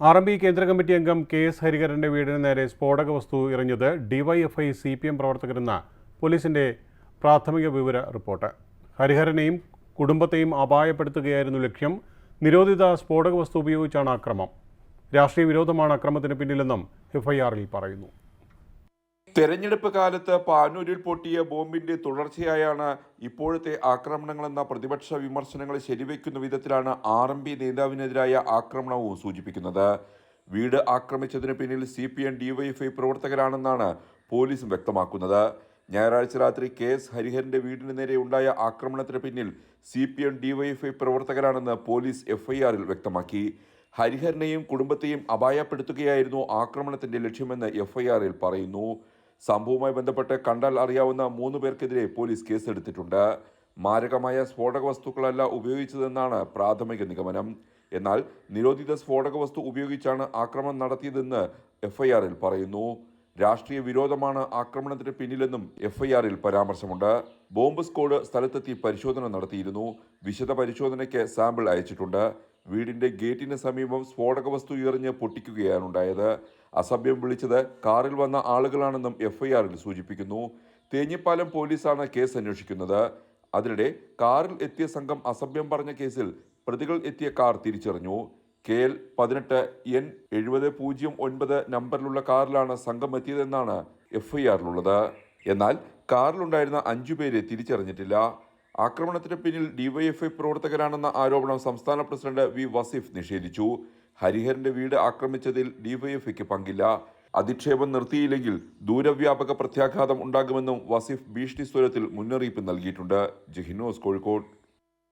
R M P കേന്ദ്ര committee അംഗം K S ഹരിഹരന്റെ വീടിന് നേരെ സ്ഫോടക വസ്തു എറിഞ്ഞത് ഡിവൈഎഫ്ഐ സി പി എം പ്രവർത്തകരെന്ന പോലീസിന്റെ പ്രാഥമിക വിവര റിപ്പോർട്ട്. ഹരിഹരനെയും കുടുംബത്തെയും അപായപ്പെടുത്തുകയായിരുന്നു ലക്ഷ്യം. നിരോധിത സ്ഫോടക വസ്തു ഉപയോഗിച്ചാണ് അക്രമം. രാഷ്ട്രീയ വിരോധമാണ് അക്രമത്തിന് പിന്നിലെന്നും എഫ്ഐആറിൽ പറയുന്നു. തെരഞ്ഞെടുപ്പ് കാലത്ത് പാനൂരിൽ പൊട്ടിയ ബോംബിന്റെ തുടർച്ചയായാണ് ഇപ്പോഴത്തെ ആക്രമണങ്ങളെന്ന പ്രതിപക്ഷ വിമർശനങ്ങൾ ശരിവെക്കുന്ന വിധത്തിലാണ് ആർ എം പി നേതാവിനെതിരായ ആക്രമണവും സൂചിപ്പിക്കുന്നത്. വീട് ആക്രമിച്ചതിന് പിന്നിൽ സി പി എം ഡിവൈഎഫ്ഐ പ്രവർത്തകരാണെന്നാണ് പോലീസും വ്യക്തമാക്കുന്നത്. ഞായറാഴ്ച രാത്രി കെ എസ് ഹരിഹരന്റെ വീടിന് നേരെ ഉണ്ടായ ആക്രമണത്തിന് പിന്നിൽ സി പി എം ഡിവൈഎഫ്ഐ പ്രവർത്തകരാണെന്ന് പോലീസ് എഫ്ഐആറിൽ വ്യക്തമാക്കി. ഹരിഹരനെയും കുടുംബത്തെയും അപായപ്പെടുത്തുകയായിരുന്നു ആക്രമണത്തിന്റെ ലക്ഷ്യമെന്ന് എഫ്ഐആറിൽ പറയുന്നു. സംഭവവുമായി ബന്ധപ്പെട്ട് കണ്ടാൽ അറിയാവുന്ന മൂന്ന് പേർക്കെതിരെ പോലീസ് കേസെടുത്തിട്ടുണ്ട്. മാരകമായ സ്ഫോടക വസ്തുക്കളല്ല ഉപയോഗിച്ചതെന്നാണ് പ്രാഥമിക നിഗമനം. എന്നാൽ നിരോധിത സ്ഫോടക വസ്തു ഉപയോഗിച്ചാണ് ആക്രമണം നടത്തിയതെന്ന് എഫ്ഐആറിൽ പറയുന്നു. രാഷ്ട്രീയ വിരോധമാണ് ആക്രമണത്തിന് പിന്നിലെന്നും എഫ്ഐആറിൽ പരാമർശമുണ്ട്. ബോംബ് സ്ക്വാഡ് സ്ഥലത്തെത്തി പരിശോധന നടത്തിയിരുന്നു. വിശദ പരിശോധനയ്ക്ക് സാമ്പിൾ അയച്ചിട്ടുണ്ട്. വീടിന്റെ ഗേറ്റിന് സമീപം സ്ഫോടക വസ്തു എറിഞ്ഞ് പൊട്ടിക്കുകയാണുണ്ടായത് അസഭ്യം വിളിച്ചത് കാറിൽ വന്ന ആളുകളാണെന്നും എഫ്ഐആറിൽ സൂചിപ്പിക്കുന്നു. തേഞ്ഞിപ്പാലം പോലീസാണ് കേസ് അന്വേഷിക്കുന്നത്. അതിനിടെ കാറിൽ എത്തിയ സംഘം അസഭ്യം പറഞ്ഞ കേസിൽ പ്രതികൾ എത്തിയ കാർ തിരിച്ചറിഞ്ഞു. കെ എൽ പതിനെട്ട് എൻ എഴുപത് പൂജ്യം ഒൻപത് നമ്പറിലുള്ള കാറിലാണ് സംഘം എത്തിയതെന്നാണ് എഫ്ഐആറിലുള്ളത്. എന്നാൽ കാറിലുണ്ടായിരുന്ന അഞ്ചു പേരെ തിരിച്ചറിഞ്ഞിട്ടില്ല. ആക്രമണത്തിന് പിന്നിൽ ഡിവൈഎഫ്ഐ പ്രവർത്തകരാണെന്ന ആരോപണം സംസ്ഥാന പ്രസിഡന്റ് വി വസീഫ് നിഷേധിച്ചു. ഹരിഹരന്റെ വീട് ആക്രമിച്ചതിൽ ഡിവൈഎഫ്ഐക്ക് പങ്കില്ല. അധിക്ഷേപം നിർത്തിയില്ലെങ്കിൽ ദൂരവ്യാപക പ്രത്യാഘാതം ഉണ്ടാകുമെന്നും വസീഫ് ഭീഷണി സ്വരത്തിൽ മുന്നറിയിപ്പ് നൽകിയിട്ടുണ്ട്. ജഹിനോസ് കോഴിക്കോട്.